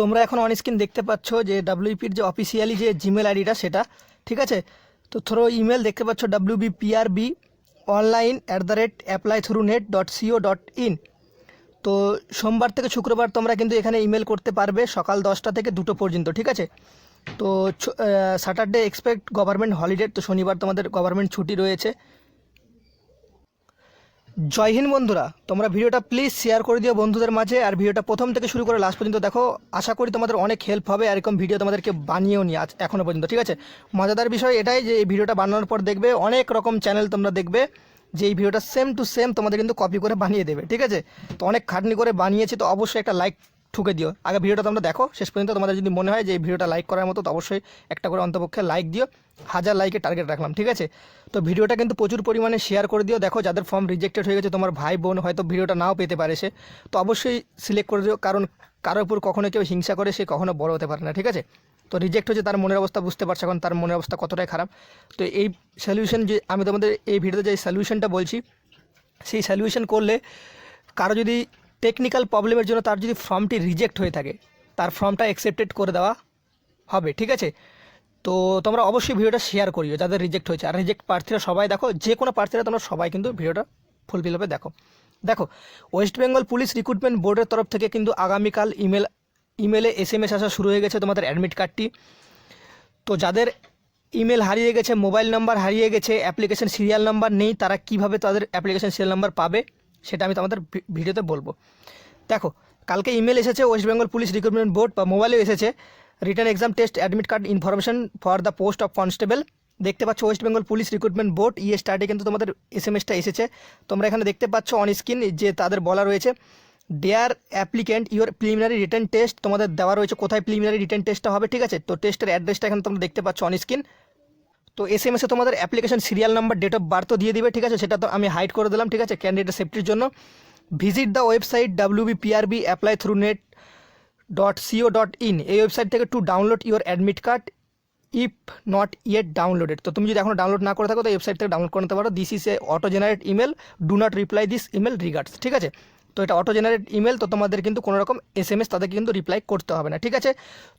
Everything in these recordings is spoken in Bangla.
তোমরা এখন অন স্ক্রিন দেখতে পাচ্ছ যে ডাব্লিউপির যে অফিসিয়ালি যে জিমেল আইডিটা সেটা, ঠিক আছে? তো থ্রো ইমেল দেখতে পাচ্ছ W B PRB online at the rate apply through net dot co dot in তো সোমবার থেকে শুক্রবার তোমরা কিন্তু এখানে ইমেল করতে পারবে সকাল দশটা থেকে দুটো পর্যন্ত, ঠিক আছে? তো স্যাটারডে এক্সপেক্ট গভর্নমেন্ট হলিডে তো শনিবার তোমাদের গভর্নমেন্ট ছুটি রয়েছে। জয় হিন্দ বন্ধুরা, তোমরা ভিডিওটা প্লিজ শেয়ার করে দিও বন্ধুদের মাঝে, আর ভিডিওটা প্রথম থেকে শুরু করে লাস্ট পর্যন্ত দেখো। আশা করি তোমাদের অনেক হেল্প হবে, আর এরকম ভিডিও তোমাদেরকে বানিয়েও নিয়ে আজ এখনও পর্যন্ত, ঠিক আছে? মজাদার বিষয় এটাই যে এই ভিডিওটা বানানোর পর দেখবে, অনেক রকম চ্যানেল তোমরা দেখবে, যে এই ভিডিওটা সেম টু সেম তোমাদের কিন্তু কপি করে বানিয়ে দেবে, ঠিক আছে? তো অনেক খাটনি করে বানিয়েছি, তো অবশ্যই একটা লাইক ঠুকে দিও। আগে ভিডিওটা তোমরা দেখো, শেষ পর্যন্ত তোমাদের যদি মনে হয় যে এই ভিডিওটা লাইক করার মতো, তো অবশ্যই একটা করে অন্তপক্ষে লাইক দিও। হাজার লাইকের টার্গেট রাখলাম, ঠিক আছে? তো ভিডিওটা কিন্তু প্রচুর পরিমাণে শেয়ার করে দিও। দেখো, যাদের ফর্ম রিজেক্টেড হয়ে গেছে, তোমার ভাই, বোন হয়তো ভিডিওটা নাও পেতে পারে সে। তো অবশ্যই সিলেক্ট করে দিও, কারণ কারোর উপর কখনো কেউ হিংসা করে, সে কখনো বড় হতে পারে না, ঠিক আছে? তো রিজেক্ট হচ্ছে তার মনের অবস্থা বুঝতে পারছে এখন, তার মনের অবস্থা কতটাই খারাপ। তো এই সলিউশন যে, আমি তোমাদের এই ভিডিওতে যে সলিউশনটা বলছি, সেই সলিউশন করলে কারও যদি টেকনিক্যাল প্রবলেমের জন্য তার যদি ফর্মটি রিজেক্ট হয়ে থাকে, তার ফর্মটা অ্যাকসেপ্টেড করে দেওয়া হবে, ঠিক আছে? তো তোমরা অবশ্যই ভিডিওটা শেয়ার করিও, যাদের রিজেক্ট হয়েছে। আর রিজেক্ট প্রার্থীরা সবাই দেখো, যে কোনো প্রার্থীরা তোমরা সবাই কিন্তু ভিডিওটা ফুলফিল হবে, দেখো। দেখো ওয়েস্ট বেঙ্গল পুলিশ রিক্রুটমেন্ট বোর্ডের তরফ থেকে কিন্তু আগামীকাল ইমেল ইমেলে এস এম এস আসা শুরু হয়ে গেছে তোমাদের অ্যাডমিট কার্ডটি তো যাদের ইমেল হারিয়ে গেছে মোবাইল নাম্বার হারিয়ে গেছে অ্যাপ্লিকেশন সিরিয়াল নাম্বার নেই, তারা কীভাবে তাদের অ্যাপ্লিকেশন সিরিয়াল নাম্বার পাবে, সেটা আমি তোমাদের ভিডিওতে বলব। দেখো, কালকে ইমেল এসেছে West Bengal police recruitment board বা মোবাইলেও এসেছে। Written exam test admit card information for the post of constable. দেখতে পাচ্ছ West Bengal police recruitment board ইয়ে স্টার্টে কিন্তু তোমাদের এস এম এসটা এসেছে। তোমরা এখানে দেখতে পাচ্ছ অন স্ক্রিন যে তাদের বলা রয়েছে dear applicant your preliminary written test তোমাদের দেওয়া রয়েছে। কোথায় প্রিলিমিনারি রিটার্ন টেস্টটা হবে? ঠিক আছে? তো টেস্টের অ্যাড্রেসটা এখানে তোমরা দেখতে পাচ্ছ অন স্ক্রিন তো এস এম এসে তোমাদের application serial number date of বার্থও দিয়ে দিবে, ঠিক আছে? সেটা তো আমি হাইড করে দিলাম, ঠিক আছে? ক্যান্ডিডেট সেফটির জন্য। Visit the website W B PRB apply through net dot co dot in এই ওয়েবসাইট থেকে to download your admit card if not yet downloaded তো তুমি যদি এখনও ডাউনলোড না করে থাকো, তো ওয়েবসাইট থেকে ডাউনলোড করে নিতে পারো। This is a auto generate email do not reply this email regards ঠিক আছে? তো এটা অটো জেনারেট ইমেল তো তোমাদের কিন্তু কোনো রকম এস এম এস তাদেরকে কিন্তু রিপ্লাই করতে হবে না, ঠিক আছে?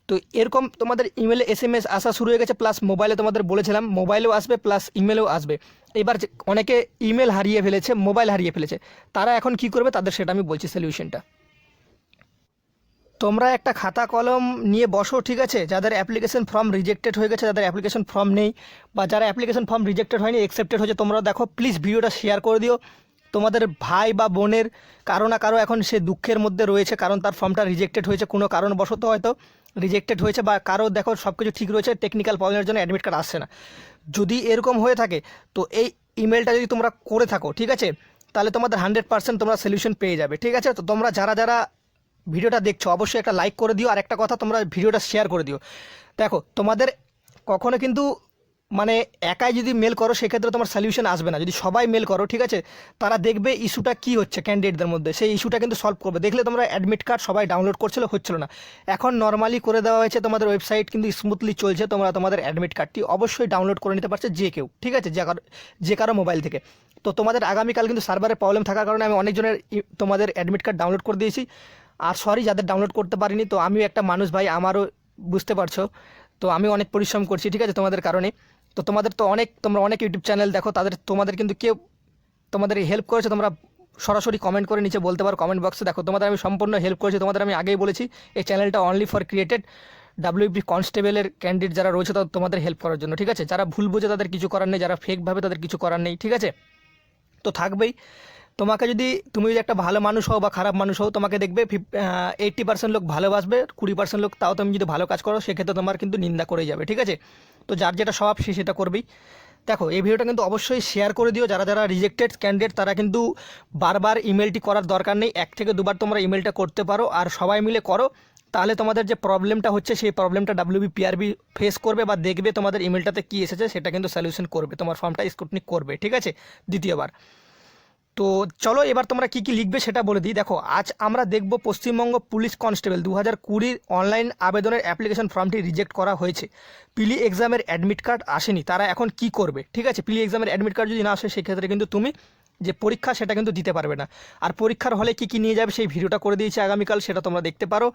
তো এরকম তোমাদের ইমেলে এস এম এস আসা শুরু হয়ে গেছে প্লাস মোবাইলে তোমাদের বলেছিলাম মোবাইলেও আসবে প্লাস ইমেলেও আসবে। এবার অনেকে ইমেল হারিয়ে ফেলেছে মোবাইল হারিয়ে ফেলেছে, তারা এখন কি করবে? তাদের সেটা আমি বলছি সলিউশনটা তোমরা একটা খাতা কলম নিয়ে বসো, ঠিক আছে? যাদের অ্যাপ্লিকেশন ফর্ম রিজেক্টেড হয়ে গেছে, যাদের অ্যাপ্লিকেশন ফর্ম নেই, বা যারা অ্যাপ্লিকেশন ফর্ম রিজেক্টেড হয়নি অ্যাকসেপ্টেড হয়েছে তোমরা দেখো প্লিজ ভিডিওটা শেয়ার করে দিও। তোমাদের ভাই বা বোনের কারও না কারও এখন সে দুঃখের মধ্যে রয়েছে, কারণ তার ফর্মটা রিজেক্টেড হয়েছে, কোনো কারণবশত হয়তো রিজেক্টেড হয়েছে, বা কারও দেখো সব কিছু ঠিক রয়েছে টেকনিক্যাল প্রবলেমের জন্য অ্যাডমিট কার্ড আসছে না। যদি এরকম হয়ে থাকে, তো এই ইমেলটা যদি তোমরা করে থাকো, ঠিক আছে? তাহলে তোমাদের হান্ড্রেড পার্সেন্ট তোমরা সলিউশন পেয়ে যাবে, ঠিক আছে? তো তোমরা যারা যারা ভিডিওটা দেখছ, অবশ্যই একটা লাইক করে দিও, আর একটা কথা তোমরা ভিডিওটা শেয়ার করে দিও। দেখো, তোমাদের কখনো কিন্তু মানে একাই যদি মেল করো, সেক্ষেত্রে তোমার সলিউশন আসবে না। যদি সবাই মেল করো, ঠিক আছে? তারা দেখবে ইস্যুটা কী হচ্ছে ক্যান্ডিডেটদের মধ্যে। সেই ইস্যুটা কিন্তু সলভ করবে। দেখলে তোমরা অ্যাডমিট কার্ড সবাই ডাউনলোড করছিল, হচ্ছিল না। এখন নর্মালি করে দেওয়া হয়েছে তোমাদের ওয়েবসাইট কিন্তু স্মুথলি চলছে, তোমরা তোমাদের অ্যাডমিট কার্ডটি অবশ্যই ডাউনলোড করে নিতে পারছে যে কেউ, ঠিক আছে? যে কারও যে কারও মোবাইল থেকে। তো তোমাদের আগামীকাল কিন্তু সার্ভারে প্রবলেম থাকার কারণে আমি অনেকজনের তোমাদের অ্যাডমিট কার্ড ডাউনলোড করে দিয়েছি। আর সরি যাদের ডাউনলোড করতে পারিনি, তো আমিও একটা মানুষ ভাই, আমারও বুঝতে পারছ। তো আমি অনেক পরিশ্রম করছি, ঠিক আছে, তোমাদের কারণে। তো তোমাদের তো অনেক, তোমরা অনেক ইউটিউব চ্যানেল দেখো, তাদের, তোমাদের কিন্তু কেউ, তোমাদের হেল্প করেছে, তোমরা সরাসরি কমেন্ট করে নিচে বলতে পারো কমেন্ট বক্সে দেখো। তোমাদের আমি সম্পূর্ণ হেল্প করেছি, তোমাদের আমি আগেই বলেছি, এই চ্যানেলটা অনলি ফর ক্রিয়েটেড ডাব্লিউপি কনস্টেবলের ক্যান্ডিডেট যারা রয়েছে, তাদের, তোমাদের হেল্প করার জন্য, ঠিক আছে? যারা ভুল বুঝে তাদের কিছু করার নেই, যারা ফেকভাবে তাদের কিছু করার নেই, ঠিক আছে? তো থাকবেই। তোমাকে যদি তুমি যদি একটা ভালো মানুষ হও বা খারাপ মানুষ হও, তোমাকে দেখবে এইট্টি পার্সেন্ট লোক ভালোবাসবে, কুড়ি পার্সেন্ট লোক তাও তুমি যদি ভালো কাজ করো, সেক্ষেত্রে তোমার কিন্তু নিন্দা করে যাবে, ঠিক আছে? তো যার যেটা স্বভাব, সে সেটা করবেই। দেখো, এই ভিডিওটা কিন্তু অবশ্যই শেয়ার করে দিও। যারা যারা রিজেক্টেড ক্যান্ডিডেট তারা কিন্তু বারবার ইমেলটি করার দরকার নেই। এক থেকে দুবার তোমরা ইমেলটা করতে পারো। আর সবাই মিলে করো। তাহলে তোমাদের যে প্রবলেমটা হচ্ছে, সেই প্রবলেমটা ডাব্লিউবি পিআরবি ফেস করবে বা দেখবে তোমাদের ইমেলটাতে কী এসেছে, সেটা কিন্তু সলিউশন করবে। তোমার ফর্মটা স্কুটনি করবে, ঠিক আছে? দ্বিতীয়বার। তো চলো এবার তোমরা কি কি লিখবে সেটা বলে দিই। দেখো, আজ আমরা দেখব পশ্চিমবঙ্গ পুলিশ কনস্টেবল দু হাজার কুড়ির অনলাইন আবেদনের অ্যাপ্লিকেশন ফর্মটি রিজেক্ট করা হয়েছে। পিলি এক্সামের অ্যাডমিট কার্ড আসেনি, তারা এখন কি করবে? ঠিক আছে, পিলি এক্সামের অ্যাডমিট কার্ড যদি না আসে, সেক্ষেত্রে কিন্তু তুমি যে পরীক্ষা, সেটা কিন্তু দিতে পারবে না। আর পরীক্ষার হলে কি কি নিয়ে যাবে সেই ভিডিওটা করে দিয়েছি আগামীকাল, সেটা তোমরা দেখতে পারো।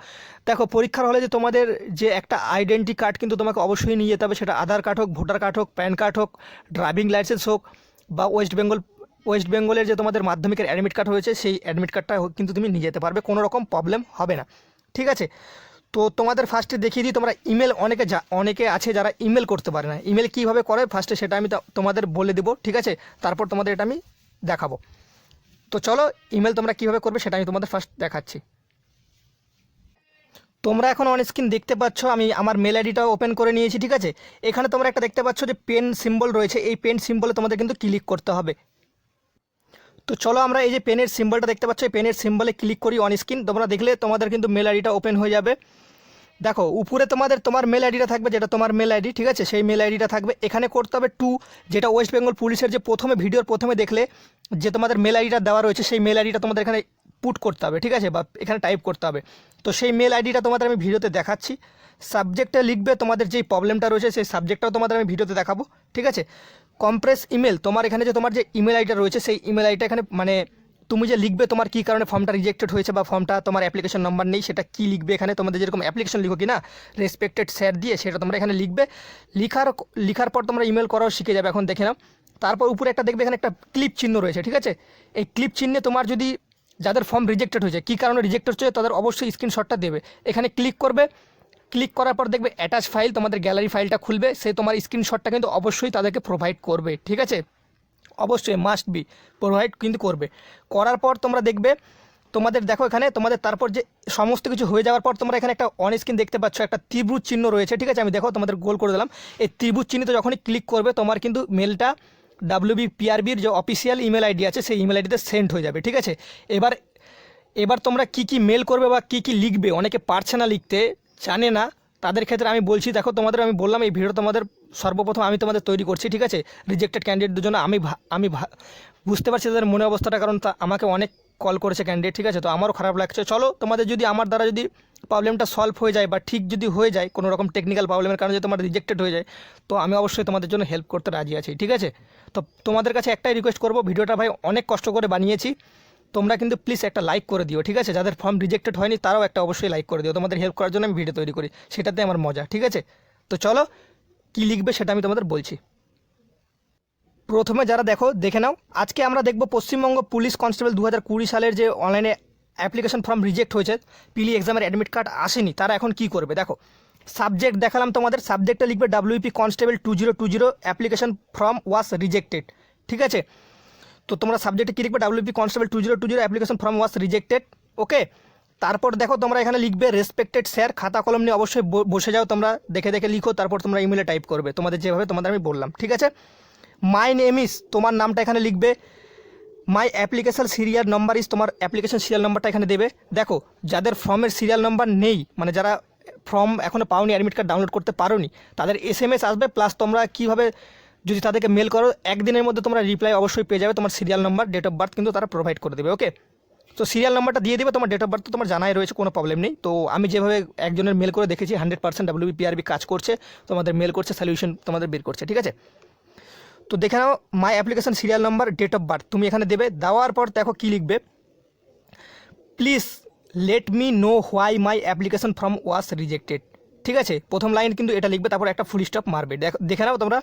দেখো, পরীক্ষার হলে যে তোমাদের যে একটা আইডেন্টি কার্ড কিন্তু তোমাকে অবশ্যই নিয়ে যেতে হবে, সেটা আধার কার্ড হোক, ভোটার কার্ড হোক, প্যান কার্ড হোক, ড্রাইভিং লাইসেন্স হোক বা ওয়েস্ট বেঙ্গল ওয়েস্ট বেঙ্গলের যে তোমাদের মাধ্যমিকের অ্যাডমিট কার্ড হয়েছে, সেই অ্যাডমিট কার্ডটা কিন্তু তুমি নিয়ে যেতে পারবে, কোনো রকম প্রবলেম হবে না। ঠিক আছে? তো তোমাদের ফার্স্টে দেখিয়ে দিই, তোমরা ইমেল অনেকে যা, অনেকে আছে যারা ইমেল করতে পারে না। ইমেল কীভাবে করে? ফার্স্টে সেটা আমি তোমাদের বলে দেবো, ঠিক আছে? তারপর তোমাদের এটা আমি দেখাবো। তো চলো ইমেল তোমরা কীভাবে করবে সেটা আমি তোমাদের ফার্স্ট দেখাচ্ছি। তোমরা এখন অন স্ক্রিন দেখতে পাচ্ছ, আমি আমার মেল আইডিটা ওপেন করে নিয়েছি, ঠিক আছে? এখানে তোমরা একটা দেখতে পাচ্ছ যে পেন সিম্বল রয়েছে। এই পেন সিম্বলে তোমাদের কিন্তু ক্লিক করতে হবে। তো চলো আমরা এই যে পেনের সিম্বলটা দেখতে পাচ্ছ, এই পেনের সিম্বলে ক্লিক করি অন স্ক্রিন তোমরা দেখলে তোমাদের কিন্তু মেল আইডিটা ওপেন হয়ে যাবে। দেখো, উপরে তোমাদের তোমার মেল আইডিটা থাকবে, যেটা তোমার মেল আইডি ঠিক আছে? সেই মেল আইডিটা থাকবে। এখানে করতে হবে টু যেটা ওয়েস্ট বেঙ্গল পুলিশের যে প্রথমে ভিডিওর প্রথমে দেখলে যে তোমাদের মেল আইডিটা দেওয়া রয়েছে, সেই মেল আইডিটা তোমাদের এখানে পুট করতে হবে, ঠিক আছে? বা এখানে টাইপ করতে হবে। তো সেই মেল আইডিটা তোমাদের আমি ভিডিওতে দেখাচ্ছি। সাবজেক্টে লিখবে তোমাদের যেই প্রবলেমটা রয়েছে, সেই সাবজেক্টটাও তোমাদের আমি ভিডিওতে দেখাবো, ঠিক আছে? কম্প্রেস ইমেল তোমার এখানে যে তোমার যে ইমেল আইডিটা রয়েছে, সেই ইমেল আইডিটা এখানে মানে তুমি যে লিখবে, তোমার কী কারণে ফর্মটা রিজেক্টেড হয়েছে বা ফর্মটা তোমার অ্যাপ্লিকেশন নাম্বার নেই, সেটা কি লিখবে এখানে? তোমাদের যেরকম অ্যাপ্লিকেশন লিখো কি না রেসপেক্টেড স্যার দিয়ে সেটা তোমরা এখানে লিখবে। লিখার লিখার পর তোমরা ইমেল করাও শিখে যাবে, এখন দেখে নাও। তারপর উপরে একটা দেখবে, এখানে একটা ক্লিপ চিহ্ন রয়েছে, ঠিক আছে? এই ক্লিপ চিহ্নে তোমার যদি যাদের ফর্ম রিজেক্টেড হয়েছে, কী কারণে রিজেক্টেড হচ্ছে, তাদের অবশ্যই স্ক্রিনশটটা দেবে। এখানে ক্লিক করবে ক্লিক করার পর দেখবে অ্যাটাচ ফাইল তোমাদের গ্যালারি ফাইলটা খুলবে। সে তোমার স্ক্রিনশটটা কিন্তু অবশ্যই তাদেরকে প্রোভাইড করবে, ঠিক আছে? অবশ্যই মাস্ট বি প্রোভাইড কিন্তু করবে। করার পর তোমরা দেখবে, তোমাদের দেখো এখানে, তোমাদের তারপর যে সমস্ত কিছু হয়ে যাওয়ার পর তোমরা এখানে একটা অন স্ক্রিন দেখতে পাচ্ছ, একটা ত্রিভুজ চিহ্ন রয়েছে, ঠিক আছে? আমি দেখো তোমাদের গোল করে দিলাম। এই ত্রিভুজ চিহ্নিতে যখনই ক্লিক করবে, তোমার কিন্তু মেলটা ডাব্লিউবি পিআরবির যে অফিসিয়াল ইমেল আইডি আছে, সেই ইমেল আইডিতে সেন্ড হয়ে যাবে, ঠিক আছে? এবার এবার তোমরা কি কি মেল করবে বা কি কি লিখবে, অনেকে পারছে না লিখতে জানে না, তাদের ক্ষেত্রে আমি বলছি, দেখো, তোমাদের আমি বললাম, এই ভিডিও তোমাদের সর্বপ্রথম আমি তোমাদের তৈরি করছি, ঠিক আছে? রিজেক্টেড ক্যান্ডিডেটদের জন্য আমি আমি বুঝতে পারছি তাদের মনে অবস্থাটা, কারণ তা, আমাকে অনেক কল করেছে ক্যান্ডিডেট ঠিক আছে? তো আমারও খারাপ লাগছে। চলো, তোমাদের যদি আমার দ্বারা যদি প্রবলেমটা সলভ হয়ে যায় বা ঠিক যদি হয়ে যায়, কোনো রকম টেকনিক্যাল প্রবলেমের কারণে যদি তোমার রিজেক্টেড হয়ে যায়, তো আমি অবশ্যই তোমাদের জন্য হেল্প করতে রাজি আছি, ঠিক আছে? তো তোমাদের কাছে একটাই রিকোয়েস্ট করব, ভিডিওটা ভাই অনেক কষ্ট করে বানিয়েছি। তোমরা কিন্তু প্লিজ একটা লাইক করে দিও, ঠিক আছে? যাদের ফর্ম রিজেক্টেড হয়নি, তারাও একটা অবশ্যই লাইক করে দিও। তোমাদের হেল্প করার জন্য আমি ভিডিও তৈরি করি, সেটাতে আমার মজা, ঠিক আছে? তো চলো, কী লিখবে সেটা আমি তোমাদের বলছি। প্রথমে যারা দেখো, দেখে নাও। আজকে আমরা দেখব পশ্চিমবঙ্গ পুলিশ কনস্টেবল দু হাজার কুড়ি সালের যে অনলাইনে অ্যাপ্লিকেশন ফর্ম রিজেক্ট হয়েছে, পিলি এক্সামের অ্যাডমিট কার্ড আসেনি, তারা এখন কি করবে? দেখো সাবজেক্ট দেখালাম তোমাদের সাবজেক্টটা লিখবে WP constable two zero two zero application form was rejected ঠিক আছে? তো তোমরা সাবজেক্টে কী লিখবে? WP constable two zero two zero application form was rejected okay তারপর দেখো তোমরা এখানে লিখবে রেসপেক্টেড স্যার খাতা কলম নিয়ে অবশ্যই বসে যাও তোমরা, দেখে দেখে লিখো, তারপর তোমরা ইমেলে টাইপ করবে। তোমাদের যেভাবে তোমাদের আমি বললাম, ঠিক আছে? মাই নেম ইস তোমার নামটা এখানে লিখবে। My application serial number is তোমার অ্যাপ্লিকেশন সিরিয়াল নাম্বারটা এখানে দেবে। দেখো, যাদের ফর্মের সিরিয়াল নাম্বার নেই মানে যারা ফর্ম এখনও পাওনি অ্যাডমিট কার্ড ডাউনলোড করতে পারোনি, তাদের এস এম এস আসবে প্লাস তোমরা কীভাবে যদি তাদেরকে মেল করো, একদিনের মধ্যে তোমরা রিপ্লাই অবশ্যই পেয়ে যাবে তোমার serial number date of birth কিন্তু তারা প্রোভাইড করে দেবে ওকে তো সিরিয়াল নাম্বারটা দিয়ে দেবে, তোমার ডেট অফ বার্থ তো তোমার জানাই রয়েছে, কোনো প্রবলেম নেই। তো আমি যেভাবে একজনের মেল করে দেখেছি হান্ড্রেড পার্সেন্ট ডাব্লিউবিপিআরবি কাজ করছে, তোমাদের মেল করছে সলিউশন তোমাদের বের করছে, ঠিক আছে? তো দেখে নাও my application serial number date of birth তুমি এখানে দেবে, দেওয়ার পর দেখো কী লিখবে। Please let me know why my application form was rejected ঠিক আছে? প্রথম লাইন কিন্তু এটা লিখবে, তারপর একটা ফুল স্টপ মারবে। দেখ- দেখে নাও তোমরা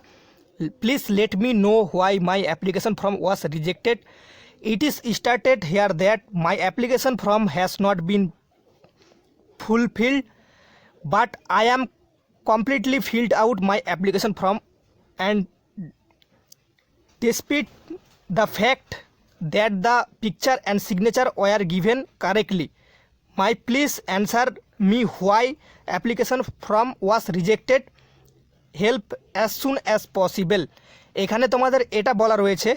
please let me know why my application form was rejected it is started here that my application form has not been fulfilled but i am completely filled out my application form and despite the fact that the picture and signature were given correctly my please answer me why application form was rejected help as soon as possible এখানে তোমাদের এটা বলা রয়েছে।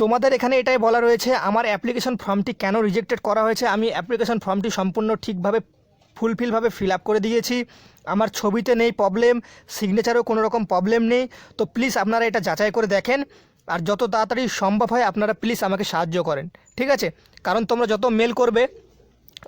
তোমাদের এখানে এটাই বলা রয়েছে, আমার অ্যাপ্লিকেশন ফর্মটি কেন রিজেক্টেড করা হয়েছে? আমি অ্যাপ্লিকেশন ফর্মটি সম্পূর্ণ ঠিকভাবে ফুলফিলভাবে ফিল আপ করে দিয়েছি। আমার ছবিতে নেই প্রবলেম সিগনেচারেও কোনো রকম প্রবলেম নেই। তো প্লিজ আপনারা এটা যাচাই করে দেখেন। আর যত তাড়াতাড়ি সম্ভব হয়, আপনারা প্লিজ আমাকে সাহায্য করেন। ঠিক আছে? কারণ তোমরা যত মেল করবে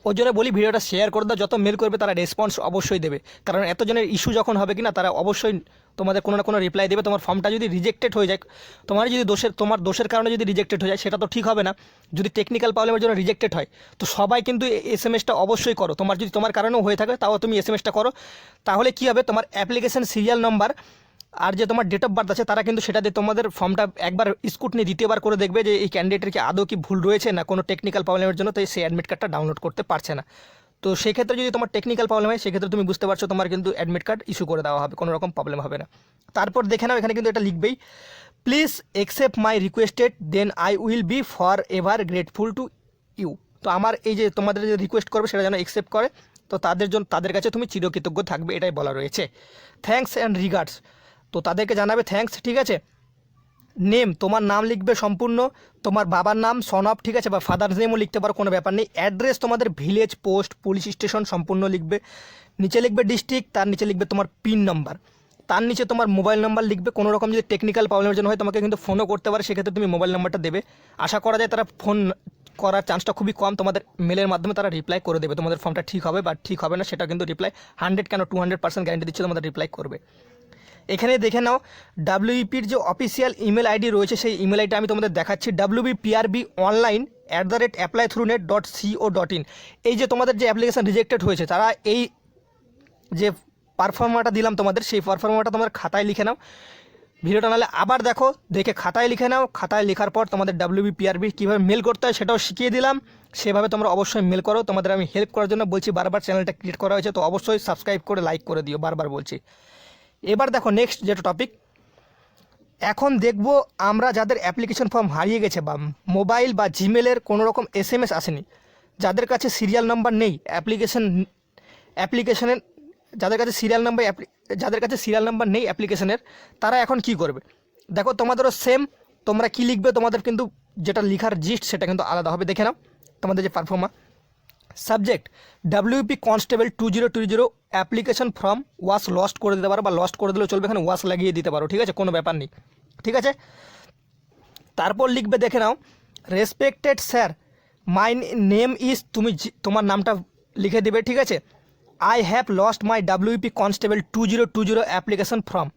ওই জন্য বলি ভিডিওটা শেয়ার করে দাও, যত মেল করবে তারা রেসপন্স অবশ্যই দেবে। কারণ এতজনের ইস্যু যখন হবে কিনা, তারা অবশ্যই তোমাদের কোনো না কোনো রিপ্লাই দেবে। তোমার ফর্মটা যদি রিজেক্টেড হয়ে যায়, তোমার যদি দোষের, তোমার দোষের কারণে যদি রিজেক্টেড হয়ে যায়, সেটা তো ঠিক হবে না। যদি টেকনিক্যাল প্রবলেমের জন্য রিজেক্টেড হয়, তো সবাই কিন্তু এস এম এসটা অবশ্যই করো। তোমার যদি তোমার কারণেও হয়ে থাকে, তাও তুমি এস এম এসটা করো। তাহলে কী হবে? তোমার অ্যাপ্লিকেশন সিরিয়াল নাম্বার আর যে তোমার ডেট অফ বার্থ আছে, তারা কিন্তু সেটা দিয়ে তোমাদের ফর্মটা একবার স্কুটনি দ্বিতীয়বার করে দেখবে যে এই ক্যান্ডিডেটের কি আদৌ কি ভুল রয়েছে না কোনো টেকনিক্যাল প্রবলেমের জন্য, তো সেই অ্যাডমিট কার্ডটা ডাউনলোড করতে পারছে না। তো সেক্ষেত্রে যদি তোমার টেকনিক্যাল প্রবলেম হয়, সেক্ষেত্রে তুমি বুঝতে পারছ তোমার কিন্তু অ্যাডমিট কার্ড ইস্যু করে দেওয়া হবে, কোনো রকম প্রবলেম হবে না। তারপর দেখে নাও, এখানে কিন্তু এটা লিখবেই। Please accept my requested then I will be for ever grateful to you তো আমার এই যে তোমাদের যে রিকোয়েস্ট করবে, সেটা যেন একসেপ্ট করে, তো তাদের জন্য তাদের কাছে তুমি চিরকৃতজ্ঞ থাকবে, এটাই বলা রয়েছে। থ্যাঙ্কস অ্যান্ড রিগার্ডস তো তাদেরকে জানাবে থ্যাঙ্কস ঠিক আছে? নেম, তোমার নাম লিখবে সম্পূর্ণ, তোমার বাবার নাম সন অফ ঠিক আছে? বা ফাদার্স নেমও লিখতে পারো, কোনো ব্যাপার নেই। অ্যাড্রেস তোমাদের ভিলেজ পোস্ট পুলিশ স্টেশন সম্পূর্ণ লিখবে। নিচে লিখবে ডিস্ট্রিক্ট তার নিচে লিখবে তোমার পিন নাম্বার তার নিচে তোমার মোবাইল নাম্বার লিখবে। কোনো রকম যদি টেকনিক্যাল প্রবলেমের জন্য হয়, তোমাকে কিন্তু ফোনও করতে পারে, সেক্ষেত্রে তুমি মোবাইল নাম্বারটা দেবে। আশা করা যায় তারা ফোন করার চান্সটা খুবই কম। তোমাদের মেলের মাধ্যমে তারা রিপ্লাই করে দেবে। তোমাদের ফর্মটা ঠিক হবে বা ঠিক হবে না, সেটা কিন্তু রিপ্লাই হান্ড্রেড কেন টু হান্ড্রেড পার্সেন্ট গ্যারান্টি দিচ্ছে, তোমাদের রিপ্লাই করবে। এখানে দেখে নাও ডাব্লিউপির যে অফিসিয়াল ইমেল আইডি রয়েছে, সেই ইমেল আইডি আমি তোমাদের দেখাচ্ছি WB PRB online at the rate apply through net dot co dot in এই যে তোমাদের যে অ্যাপ্লিকেশান রিজেক্টেড হয়েছে, তারা এই যে পারফর্মাটা দিলাম তোমাদের, সেই পারফর্মাটা তোমার খাতায় লিখে নাও। ভিডিওটা নাহলে আবার দেখো, দেখে খাতায় লিখে নাও, খাতায় লেখার পর তোমাদের ডাব্লিউবি পিআরবি কীভাবে মেল করতে হয় সেটাও শিখিয়ে দিলাম। সেভাবে তোমরা অবশ্যই মেল করো, তোমাদের আমি হেল্প করার জন্য বলছি, বারবার চ্যানেলটা ক্রিয়েট করা হয়েছে, তো অবশ্যই সাবস্ক্রাইব করে লাইক করে দিও, বারবার বলছি। এবার দেখো নেক্সট যেটা টপিক এখন দেখব আমরা যাদের অ্যাপ্লিকেশন ফর্ম হারিয়ে গেছে বা মোবাইল বা জিমেলের কোনো রকম এস এম এস আসেনি, যাদের কাছে সিরিয়াল নাম্বার নেই অ্যাপ্লিকেশন অ্যাপ্লিকেশনের যাদের কাছে সিরিয়াল নাম্বার যাদের কাছে সিরিয়াল নাম্বার নেই অ্যাপ্লিকেশনের তারা এখন কি করবে? দেখো তোমাদেরও সেম তোমরা কি লিখবে তোমাদের কিন্তু যেটা লিখার জিস্ট সেটা কিন্তু আলাদা হবে, দেখে নাও তোমাদের যে proforma subject WP constable two zero two zero application form was lost করে দিতে পারো বা লস্ট করে দিলেও চলবে, এখানে ওয়াশ লাগিয়ে দিতে পারো, ঠিক আছে? কোনো ব্যাপার নেই, ঠিক আছে? তারপর লিখবে, দেখে নাও respected sir my name is তুমি তোমার নামটা লিখে দেবে, ঠিক আছে? I have lost my WP constable two zero two zero application form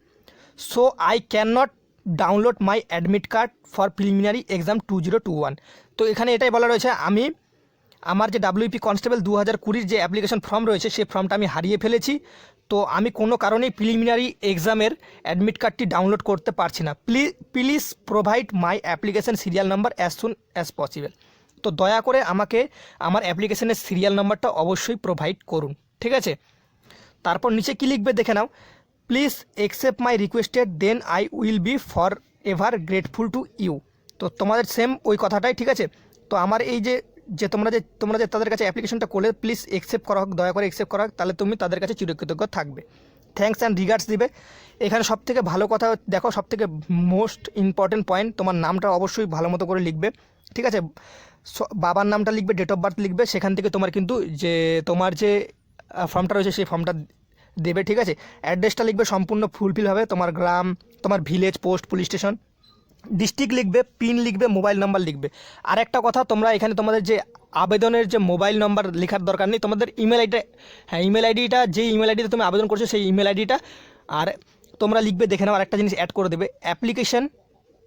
so I can not download my admit card for preliminary exam two zero two one তো এখানে এটাই বলা রয়েছে, আমি আমার যে ডাব্লিউপি কনস্টেবল দু হাজার কুড়ির যে অ্যাপ্লিকেশন ফর্ম রয়েছে, সেই ফর্মটা আমি হারিয়ে ফেলেছি। তো আমি কোনো কারণেই প্রিলিমিনারি এক্সামের অ্যাডমিট কার্ডটি ডাউনলোড করতে পারছি না। Please please provide my application serial number as soon as possible তো দয়া করে আমাকে আমার অ্যাপ্লিকেশনের সিরিয়াল নাম্বারটা অবশ্যই প্রোভাইড করুন, ঠিক আছে? তারপর নিচে কী লিখবে দেখে নাও। Please accept my requested then I will be for ever grateful to you তো তোমাদের সেম ওই কথাটাই, ঠিক আছে? তো আমার এই যে যে তোমরা যে তোমরা যে তাদের কাছে অ্যাপ্লিকেশনটা করলে প্লিজ একসেপ্ট করা হোক, দয়া করে একসেপ্ট করা হোক, তাহলে তুমি তাদের কাছে চিরকৃতজ্ঞ থাকবে। থ্যাঙ্কস অ্যান্ড রিগার্ডস দিবে। এখানে সব থেকে ভালো কথা দেখো সব থেকে মোস্ট ইম্পর্টেন্ট পয়েন্ট তোমার নামটা অবশ্যই ভালো মতো করে লিখবে, ঠিক আছে? বাবার নামটা লিখবে ডেট অফ বার্থ লিখবে, সেখান থেকে তোমার কিন্তু যে, তোমার যে ফর্মটা রয়েছে, সেই ফর্মটা দেবে, ঠিক আছে? অ্যাড্রেসটা লিখবে, সম্পূর্ণ ফুলফিল হবে, তোমার গ্রাম, তোমার village post police station district লিখবে, পিন লিখবে, মোবাইল নাম্বার লিখবে। আর একটা কথা, তোমরা এখানে তোমাদের যে আবেদনের যে মোবাইল নাম্বার লেখার দরকার নেই, তোমাদের ইমেল আইডি হ্যাঁ ইমেল আইডিটা, যে ইমেল আইডিতে তুমি আবেদন করছ, সেই ইমেল আইডিটা, আর তোমরা লিখবে, দেখে নাও আর একটা জিনিস অ্যাড করে দেবে, অ্যাপ্লিকেশন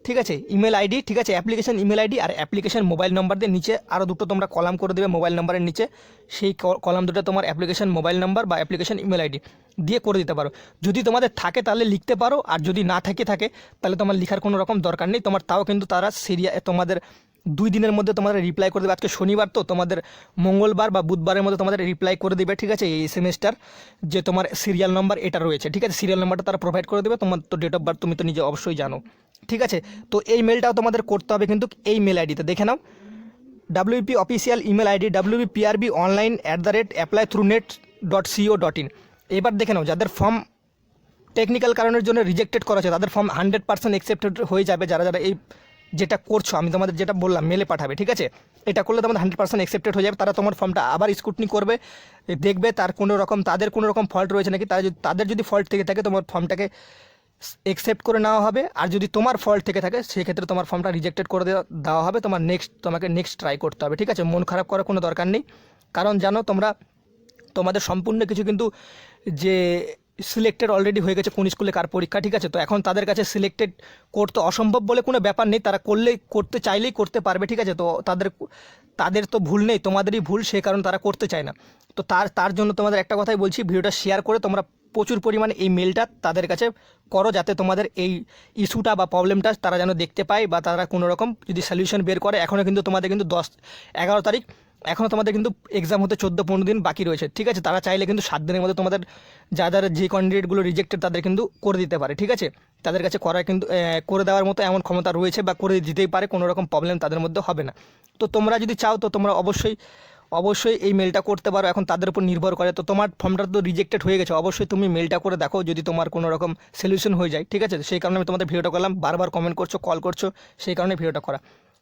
ঠিক আছে ইমেল আইডি ঠিক আছে অ্যাপ্লিকেশন ইমেল আইডি আর অ্যাপ্লিকেশন মোবাইল নাম্বার দিয়ে নিচে আরও দুটো তোমরা কলাম করে দেবে মোবাইল নাম্বারের নিচে। সেই কলাম দুটো তোমার অ্যাপ্লিকেশন মোবাইল নাম্বার বা অ্যাপ্লিকেশন ইমেল আইডি দিয়ে করে দিতে পারো। যদি তোমাদের থাকে তাহলে লিখতে পারো, আর যদি না থাকে থাকে, তাহলে তোমার লেখার কোনো রকম দরকার নেই। তোমার তাও কিন্তু তারা সিরিয়া তোমাদের দুই দিনের মধ্যে তোমাদের রিপ্লাই করে দেবে। আজকে শনিবার তো, তোমাদের মঙ্গলবার বা বুধবারের মধ্যে তোমাদের রিপ্লাই করে দেবে, ঠিক আছে, এই সেমিস্টার যে তোমার সিরিয়াল নাম্বার এটা রয়েছে। ঠিক আছে সিরিয়াল নাম্বারটা তারা প্রোভাইড করে দেবে। তোমার তো ডেট অফ বার্থ তুমি তো নিজে অবশ্যই জানো। ঠিক আছে? তো এই মেলটাও তোমাদের করতে হবে কিন্তু এই মেল আইডিতে দেখে নাও। WP official email ID WP PRB online at the rate apply through net dot co dot in এবার দেখে নাও, যাদের ফর্ম টেকনিক্যাল কারণের জন্য রিজেক্টেড করা আছে, তাদের ফর্ম হান্ড্রেড পার্সেন্ট অ্যাকসেপ্টেড হয়ে যাবে যারা যারা এই যেটা করছ, আমি তোমাদের যেটা বললাম মেলে পাঠাবে, ঠিক আছে? এটা করলে তোমাদের হান্ড্রেড পার্সেন্ট অ্যাকসেপ্টেড হয়ে যাবে, তারা তোমার ফর্মটা আবার স্কুটনি করবে, দেখবে তার কোনো রকম, তাদের কোনো রকম ফল্ট রয়েছে নাকি, তারা যদি, তাদের যদি ফল্ট থেকে থাকে, তোমার ফর্মটাকে একসেপ্ট করে নেওয়া হবে। আর যদি তোমার ফল্ট থেকে থাকে, সেক্ষেত্রে তোমার ফর্মটা রিজেক্টেড করে দেওয়া হবে। তোমার নেক্সট তোমাকে নেক্সট ট্রাই করতে হবে, ঠিক আছে? মন খারাপ করার কোনো দরকার নেই। কারণ জানো, তোমরা, তোমাদের সম্পূর্ণ কিছু কিন্তু যে সিলেক্টেড অলরেডি হয়ে গেছে কোন স্কুলে কার পরীক্ষা, ঠিক আছে? তো এখন তাদের কাছে সিলেক্টেড করতে অসম্ভব বলে কোনো ব্যাপার নেই। তারা করলেই, করতে চাইলেই করতে পারবে, ঠিক আছে? তো তাদের তাদের তো ভুল নেই, তোমাদেরই ভুল, সে কারণ তারা করতে চায় না। তো তার তার জন্য তোমাদের একটা কথাই বলছি, ভিডিওটা শেয়ার করে তোমরা প্রচুর পরিমাণে এই মেলটা তাদের কাছে করো যাতে তোমাদের এই ইস্যুটা বা প্রবলেমটা তারা যেন দেখতে পায় বা তারা কোনো রকম যদি সলিউশন বের করে। এখনও কিন্তু তোমাদের কিন্তু দশ, এগারো তারিখ এখনও তোমাদের কিন্তু এক্সাম হতে চোদ্দ, পনেরো দিন বাকি রয়েছে, ঠিক আছে? তারা চাইলে কিন্তু সাত দিনের মধ্যে তোমাদের যা যারা যে ক্যান্ডিডেটগুলো রিজেক্টেড তাদের কিন্তু করে দিতে পারে, ঠিক আছে? তাদের কাছে করার কিন্তু করে দেওয়ার মতো এমন ক্ষমতা রয়েছে বা করে দিতেই পারে, কোনো রকম প্রবলেম তাদের মধ্যে হবে না। তো তোমরা যদি চাও তো তোমরা অবশ্যই অবশ্যই এই মেলটা করতে পারো, এখন তাদের উপর নির্ভর করে। তো তোমার ফর্মটা তো রিজেক্টেড হয়ে গেছে, অবশ্যই তুমি মেলটা করে দেখো যদি তোমার কোনো রকম সলিউশন হয়ে যায়, ঠিক আছে? সেই কারণে আমি তোমাদের ভিডিওটা করলাম, বারবার কমেন্ট করছ কল করছ, সেই কারণে ভিডিওটা করা।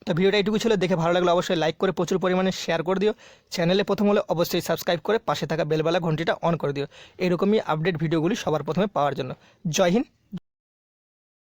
তো ভিডিওটা এইটুকু ছিল, দেখে ভালো লাগলে অবশ্যই লাইক করে প্রচুর পরিমাণে শেয়ার করে দিও। চ্যানেলে প্রথম হলে অবশ্যই সাবস্ক্রাইব করে পাশে থাকা বেলবেলা ঘন্টিটা অন করে দিও। এরকমই আপডেট ভিডিওগুলি সবার প্রথমে পাওয়ার জন্য। জয় হিন্দ।